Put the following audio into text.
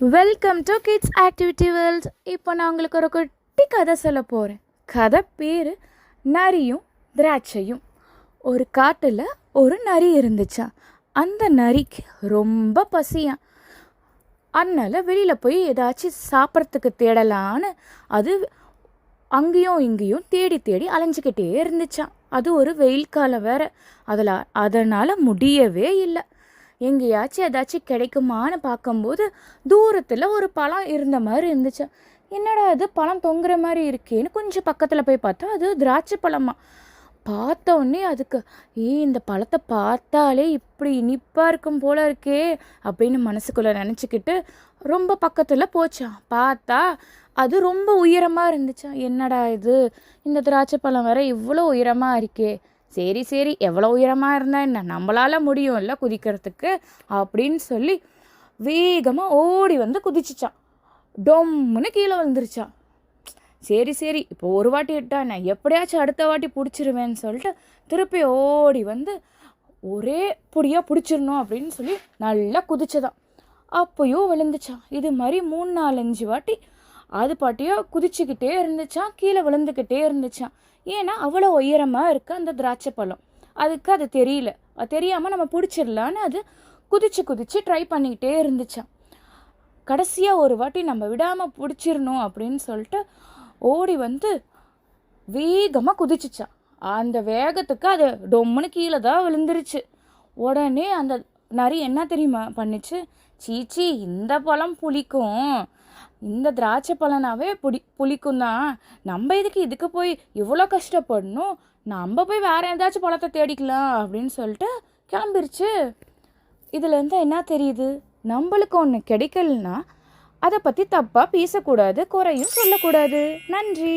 Welcome to kids activity world இப்போ நான் உங்களுக்கு ஒரு குட்டி கதை சொல்ல போகிறேன் கதை பேர் நரியும் திராட்சையும். ஒரு காட்டில் ஒரு நரி இருந்துச்சா? அந்த நரிக்கு ரொம்ப பசியான் அதனால் வெளியில் போய் ஏதாச்சும் சாப்பிட்றதுக்கு தேடலான்னு அது அங்கேயும் இங்கேயும் தேடி தேடி அலைஞ்சிக்கிட்டே இருந்துச்சான் அது ஒரு வெயில் காலம் வேற. அதில் அதனால் முடியவே இல்லை. எங்கேயாச்சும் ஏதாச்சும் கிடைக்குமான்னு பார்க்கும்போது தூரத்தில் ஒரு பழம் இருந்த மாதிரி இருந்துச்சு. என்னடா அது பழம் தொங்குற மாதிரி இருக்கேன்னு கொஞ்சம் பக்கத்தில் போய் பார்த்தா அது திராட்சை பழமா. பார்த்த உடனே அதுக்கு ஏ இந்த பழத்தை பார்த்தாலே இப்படி இனிப்பாக இருக்கும் போல இருக்கே அப்படின்னு மனசுக்குள்ளே நினச்சிக்கிட்டு ரொம்ப பக்கத்தில் போச்சான் பார்த்தா அது ரொம்ப உயரமாக இருந்துச்சான் என்னடா இது இந்த திராட்சை பழம் வேற இவ்வளோ உயரமாக இருக்கே. சரி சரி எவ்வளோ உயரமாக இருந்தால் என்ன? நம்மளால் முடியும்ல குதிக்கிறதுக்கு அப்படின்னு சொல்லி வேகமாக ஓடி வந்து குதிச்சிச்சான். டொம்முன்னு கீழே விழுந்துருச்சான். சரி சரி இப்போ ஒரு வாட்டி விட்டா நான் எப்படியாச்சும் அடுத்த வாட்டி பிடிச்சிருவேன்னு சொல்லிட்டு திருப்பி ஓடி வந்து ஒரே பொடியாக பிடிச்சிடணும் அப்படின்னு சொல்லி நல்லா குதிச்சதான். அப்போயும் விழுந்துச்சான். இது மாதிரி மூணு நாலஞ்சு வாட்டி அது பாட்டியோ குதிச்சுக்கிட்டே இருந்துச்சான் கீழே விழுந்துக்கிட்டே இருந்துச்சான் ஏன்னா அவ்வளோ உயரமாக இருக்குது அந்த திராட்சை பழம். அதுக்கு அது தெரியல. அது தெரியாமல் நம்ம பிடிச்சிடலான்னு அது குதிச்சு குதிச்சு ட்ரை பண்ணிக்கிட்டே இருந்துச்சான் கடைசியாக ஒரு வாட்டி நம்ம விடாமல் பிடிச்சிடணும் அப்படின்னு சொல்லிட்டு ஓடி வந்து வேகமாக குதிச்சுச்சான் அந்த வேகத்துக்கு அது டொம்முன்னு கீழே தான் விழுந்துருச்சு. உடனே அந்த நரி என்ன தெரியுமா பண்ணுச்சு? சீச்சி இந்த பழம் புளிக்கும். இந்த திராட்சை பழனாவே புடி புளிக்கும் தான் நம்ம இதுக்கு இதுக்கு போய் இவ்வளோ கஷ்டப்படணும்? நம்ம போய் வேறு ஏதாச்சும் பழத்தை தேடிக்கலாம் அப்படின்னு சொல்லிட்டு கிளம்பிருச்சு. இதுலேருந்து என்ன தெரியுது? நம்மளுக்கு ஒன்று கிடைக்கலனா அதை பற்றி தப்பாக பேசக்கூடாது குறையும் சொல்லக்கூடாது. நன்றி.